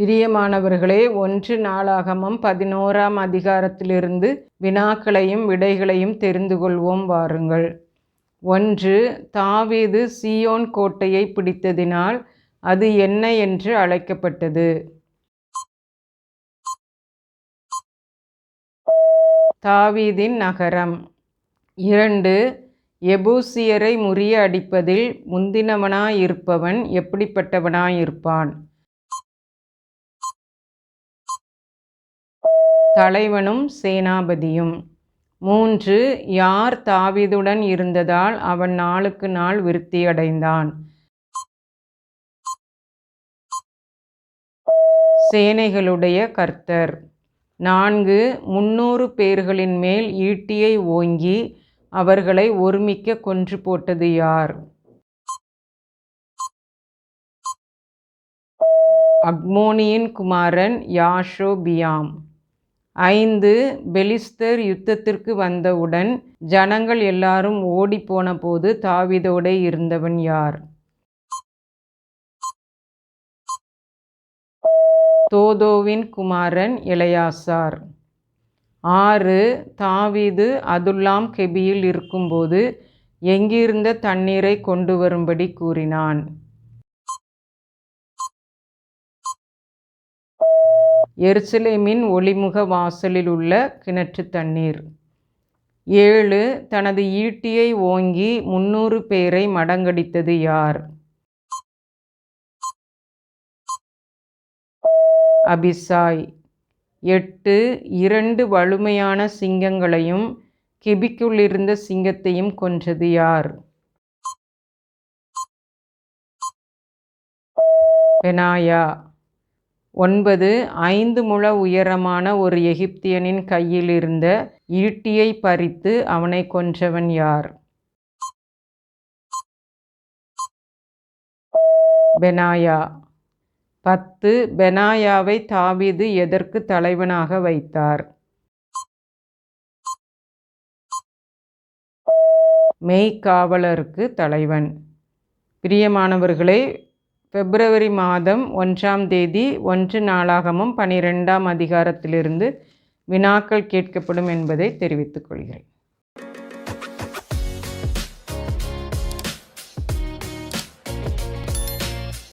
பிரியமானவர்களே ஒன்று நாளாகமம் பதினோராம் அதிகாரத்திலிருந்து வினாக்களையும் விடைகளையும் தெரிந்து கொள்வோம் வாருங்கள். ஒன்று தாவீது சியோன் கோட்டையை பிடித்ததினால் அது என்ன என்று அழைக்கப்பட்டது. தாவீதின் நகரம். இரண்டு எபூசியரை முறிய அடிப்பதில் முந்தினவனாயிருப்பவன் எப்படிப்பட்டவனாயிருப்பான்? தலைவனும் சேனாபதியும். மூன்று யார் தாவீதுடன் இருந்ததால் அவன் நாளுக்கு நாள் விருத்தியடைந்தான். சேனைகளுடைய கர்த்தர். நான்கு முன்னூறு பேர்களின் மேல் ஈட்டியை ஓங்கி அவர்களை ஒருமிக்க கொன்று போட்டது யார்? அக்மோனியின் குமாரன் யாஷோபியாம். ஐந்து பெலிஸ்தர் யுத்தத்திற்கு வந்தவுடன் ஜனங்கள் எல்லாரும் ஓடிப்போன போது தாவிதோடே இருந்தவன் யார்? தோதோவின் குமாரன் இளையாசார் ஆறு தாவீது அதுல்லாம் கெபியில் இருக்கும்போது எங்கிருந்த தண்ணீரை கொண்டு வரும்படி கூறினான். எருசலேமின் ஒளிமுக வாசலில் உள்ள கிணற்று தண்ணீர். ஏழு தனது ஈட்டியை ஓங்கி முன்னூறு பேரை மடங்கடித்தது யார்? அபிசாய். எட்டு இரண்டு வலுமையான சிங்கங்களையும் கிபிக்குள்ளிருந்த சிங்கத்தையும் கொன்றது யார்? பெனாயா. ஒன்பது ஐந்து முழ உயரமான ஒரு எகிப்தியனின் கையில் இருந்த ஈட்டியை பறித்து அவனை கொன்றவன் யார்? பெனாயா. பத்து பெனாயாவை தாவீது எதற்கு தலைவனாக வைத்தார்? மெய்க்காவலருக்கு தலைவன். பிரியமானவர்களே பிப்ரவரி மாதம் ஒன்றாம் தேதி ஒன்று நாளாகமும் பனிரெண்டாம் அதிகாரத்திலிருந்து வினாக்கள் கேட்கப்படும் என்பதை தெரிவித்துக் கொள்கிறேன்.